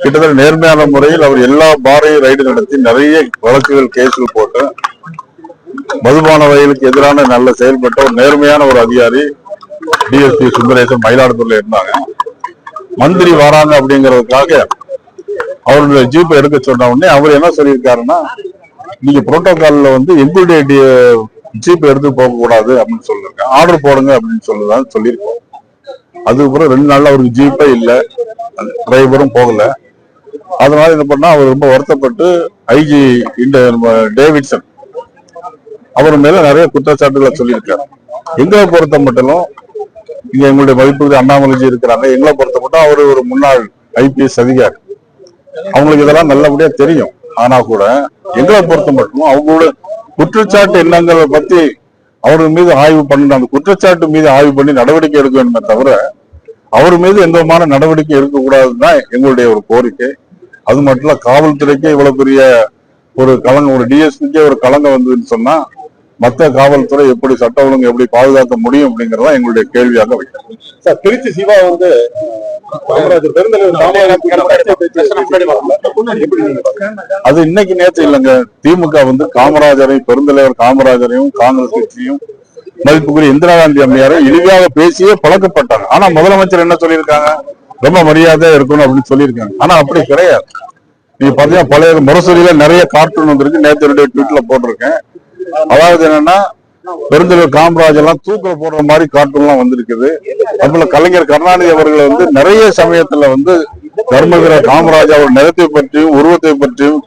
கிட்டத்தட்ட நேர்மையான முறையில் அவர் எல்லா பாரையும் ரைடு நடத்தி நிறைய வழக்குகள் கேஸுகள் போட்டு மதுபான வயலுக்கு எதிரான நல்ல செயல்பட்ட ஒரு நேர்மையான ஒரு அதிகாரி டிஎஸ்பி சுந்தரேசன் மயிலாடுதுறையில் இருந்தாங்க. மந்திரி வராங்க அப்படிங்கிறதுக்காக அவருடைய ஜீப்பை எடுக்க சொன்ன உடனே அவர் என்ன சொல்லியிருக்காருன்னா நீங்க புரோட்டோகால்ல வந்து எங்களுடைய ஜீப் எடுத்து போக கூடாது அப்படின்னு சொல்லிருக்கேன் ஆர்டர் போடுங்க அப்படின்னு சொல்லுதான் சொல்லியிருக்கோம். அதுக்கப்புறம் ரெண்டு நாள்ல அவருக்கு ஜீப்பே இல்லை. டிரைவரும் போகல. அதனால என்ன பண்ணா அவர் ரொம்ப வருத்தப்பட்டு ஐஜி இந்த டேவிட்சன் அவர் மேல நிறைய குற்றச்சாட்டுகளை சொல்லியிருக்காரு. எங்களை பொறுத்த மட்டும் இங்க எங்களுடைய மதிப்புக்கு அண்ணாமலைஜி இருக்கிறாங்க. எங்களை பொறுத்த மட்டும் அவர் ஒரு முன்னாள் ஐபிஎஸ் அதிகாரி. அவங்களுக்கு இதெல்லாம் நல்லபடியா தெரியும். ஆனா கூட எங்களை பொறுத்த மட்டும் அவங்களோட குற்றச்சாட்டு எண்ணங்களை பத்தி அவர் மீது ஆய்வு பண்ணி அந்த குற்றச்சாட்டு மீது ஆய்வு பண்ணி நடவடிக்கை எடுக்க வேண்டுமே தவிர அவர் மீது எந்த விதமான நடவடிக்கை எடுக்கக்கூடாதுதான் எங்களுடைய ஒரு கோரிக்கை. அது மட்டும் இல்ல காவல்துறைக்கு இவ்வளவு பெரிய ஒரு கலங்க ஒரு டிஎஸ்பிக்கே ஒரு கலங்க வந்ததுன்னு சொன்னா மத்த காவல்துறை எப்படி சட்ட ஒழுங்கு எப்படி பாதுகாக்க முடியும் அப்படிங்கறதா எங்களுடைய கேள்வியாக வைக்கிறோம். சார் திருச்சி சிவா வந்து? அது இன்னைக்கு நேற்று இல்லைங்க. திமுக வந்து காமராஜரையும் பெருந்தலைவர் காமராஜரையும் காங்கிரஸ் கட்சியும் மதிப்புக்குரிய இந்திரா காந்தி அம்மையாரை இழிவாக பேசியே பழக்கப்பட்டாங்க. ஆனா முதலமைச்சர் என்ன சொல்லியிருக்காங்க? ரொம்ப மரியாதையா இருக்கணும் அப்படின்னு சொல்லியிருக்காங்க. ஆனா அப்படி கிடையாது. நீங்க பாத்தீங்கன்னா பழைய முரசொலியில நிறைய கார்ட்டூன் வந்திருக்கு. நேற்று என்னுடைய ட்வீட்ல போட்டிருக்கேன். அதாவது என்னன்னா பெருந்தலைவர் காமராஜ் எல்லாம் தூக்கில போடுற மாதிரி கார்ட்டூன் எல்லாம் வந்திருக்குது. அதுல கலைஞர் கருணாநிதி அவர்கள் வந்து நிறைய சமயத்துல வந்து தர்மவீர காமராஜ் அவர் நிறத்தை பற்றியும் உருவத்தை பற்றியும்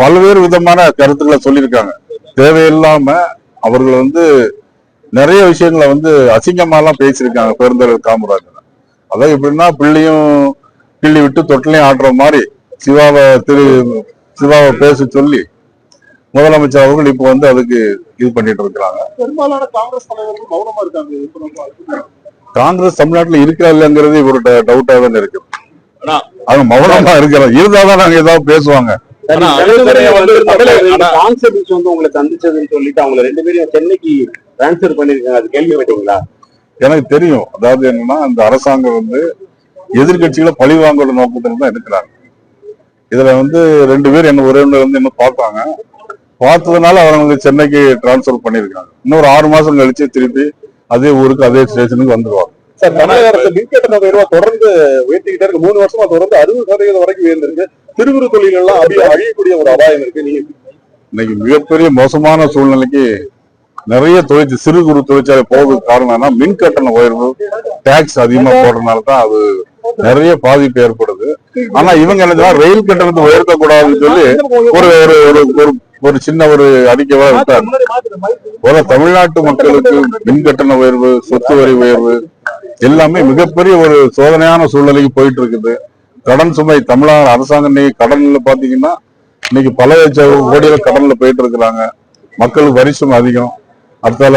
பல்வேறு விதமான கருத்துக்களை சொல்லியிருக்காங்க. தேவையில்லாம அவர்கள் வந்து நிறைய விஷயங்களை வந்து அசிங்கமாலாம் பேசியிருக்காங்க பெருந்தலைவர் காமராஜர் அதான் எப்படின்னா பிள்ளையும் கிள்ளி விட்டு தொட்டிலையும் ஆடுற மாதிரி சிவாவை திரு சிவாவை பேச சொல்லி முதலமைச்சர் அவர்கள் இப்போ வந்து அதுக்கு இது பண்ணிட்டு இருக்கிறாங்க. பெரும்பாலான காங்கிரஸ் தலைவர்கள் மௌனமா இருக்காங்க. காங்கிரஸ் தமிழ்நாட்டுல இருக்கா இல்லைங்கிறது இவரோட டவுட்டா தான் இருக்கு. ஆனா- அவங்க மௌனமா இருக்கிறோம் இருந்தாதான் நாங்க ஏதாவது பேசுவாங்க. அலுவலகம் வந்து உங்களை சந்திச்சதுன்னு சொல்லிட்டு அவங்க ரெண்டு பேரையும் சென்னைக்கு டிரான்ஸ்ஃபர் பண்ணிருக்காங்க அது கேள்விப்பட்டீங்களா? எனக்கு தெரியும். அதாவது என்னன்னா அந்த அரசாங்கம் வந்து எதிர்கட்சிகளை பழி வாங்குற நோக்கத்துல தான் இருக்கிறாங்க. இதுல வந்து ரெண்டு பேர் என்ன ஒரே வந்து என்ன பார்த்தாங்க பார்த்ததுனால அவங்க சென்னைக்கு டிரான்ஸ்ஃபர் பண்ணியிருக்காங்க. இன்னொரு ஆறு மாசம் கழிச்சு திருப்பி அதே ஊருக்கு அதே ஸ்டேஷனுக்கு வந்துருவாங்க. சார் தமிழக அரசு மின்கட்டண உயர்வா தொடர்ந்து உயர்த்திக்கிட்டே இருக்கு. மூணு வருஷமா தொடர்ந்து அறுபது சதவீதம் வரைக்கும் உயர்ந்திருக்கு. சிறு குறு தொழில் எல்லாம் அழிய அழியக்கூடிய ஒரு அபாயம் இருக்கு. நீங்க இன்னைக்கு மிகப்பெரிய மோசமான சூழ்நிலைக்கு நிறைய தொழிற்சி சிறு குறு தொழிற்சாலை போகிறதுக்கு காரணம் என்ன மின் கட்டண உயர்வு டேக்ஸ் அதிகமா போடுறதுனால தான் அது நிறைய பாதிப்பு ஏற்படுது. ஆனா இவங்க என்ன ரயில் கட்டணத்தை உயர்த்த கூடாதுன்னு சொல்லி ஒரு ஒரு ஒரு ஒரு சின்ன ஒரு அறிக்கைவா விட்டார் ஒரு தமிழ்நாட்டு மக்களுக்கு மின் கட்டண உயர்வு சொத்து வரி உயர்வு எல்லாமே மிகப்பெரிய ஒரு சோதனையான சூழ்நிலைக்கு போயிட்டு இருக்குது கடன் சுமை தமிழ்நாடு அரசாங்கம் இன்னைக்கு கடன்ல பாத்தீங்கன்னா இன்னைக்கு பல லட்சம் கோடியில கடன்ல போயிட்டு இருக்கிறாங்க மக்களுக்கு வரி சுமை அதிகம். அதனால